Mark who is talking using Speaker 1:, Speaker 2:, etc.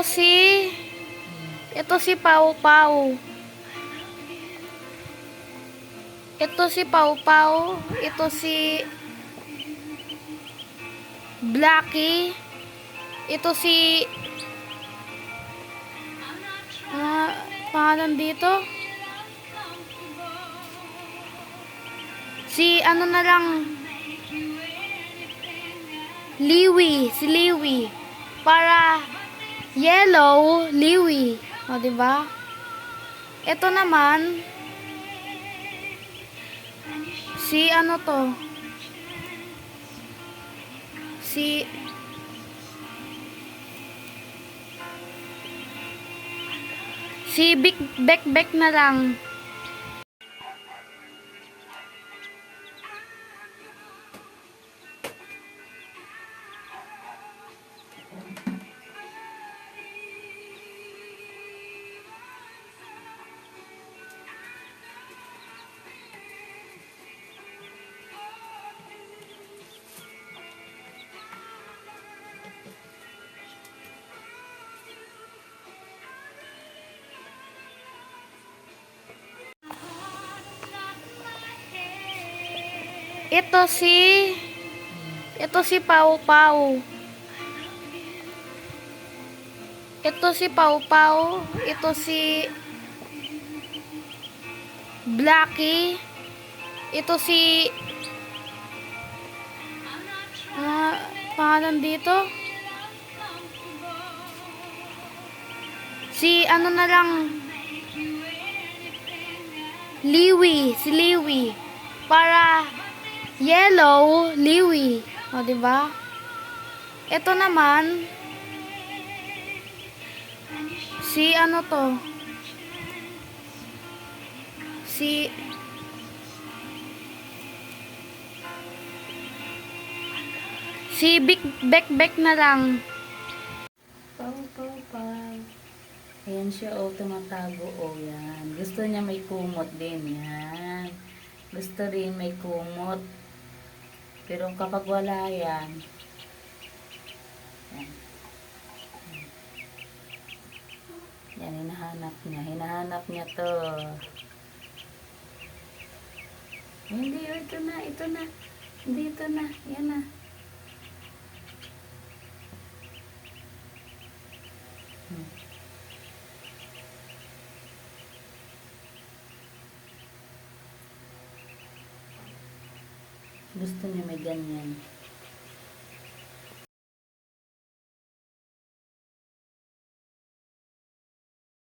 Speaker 1: Si... Ito si Pau Pau. Ito si Pau Pau. Ito si... Blackie. Ito si... Ah, pangalan dito? Si ano na lang... Liwi, si Liwi. Para yellow, Liwi. O, di ba? Ito naman si ano to? Si Si Big Bek Bek na lang. Ito si Ito si Pau Pau. Ito si Pau Pau. Ito si Blackie. Ito si Ah, pangalan dito? Si ano na lang Liwi, si Liwi. Para yellow, Liwi. O, di ba? Ito naman si ano to? Si Si Big Bek Bek na lang.
Speaker 2: Pau, pau, pau. Ayan siya, oh, tumatago, oh, yan. Gusto niya may kumot din, yan. Gusto rin may kumot. Pero kapag wala yan, yan. Yan, hinahanap niya. Hinahanap niya to. Hindi, ito na, ito na. Hindi, ito na. Yan na. Hmm. Gusto niya may ganyan.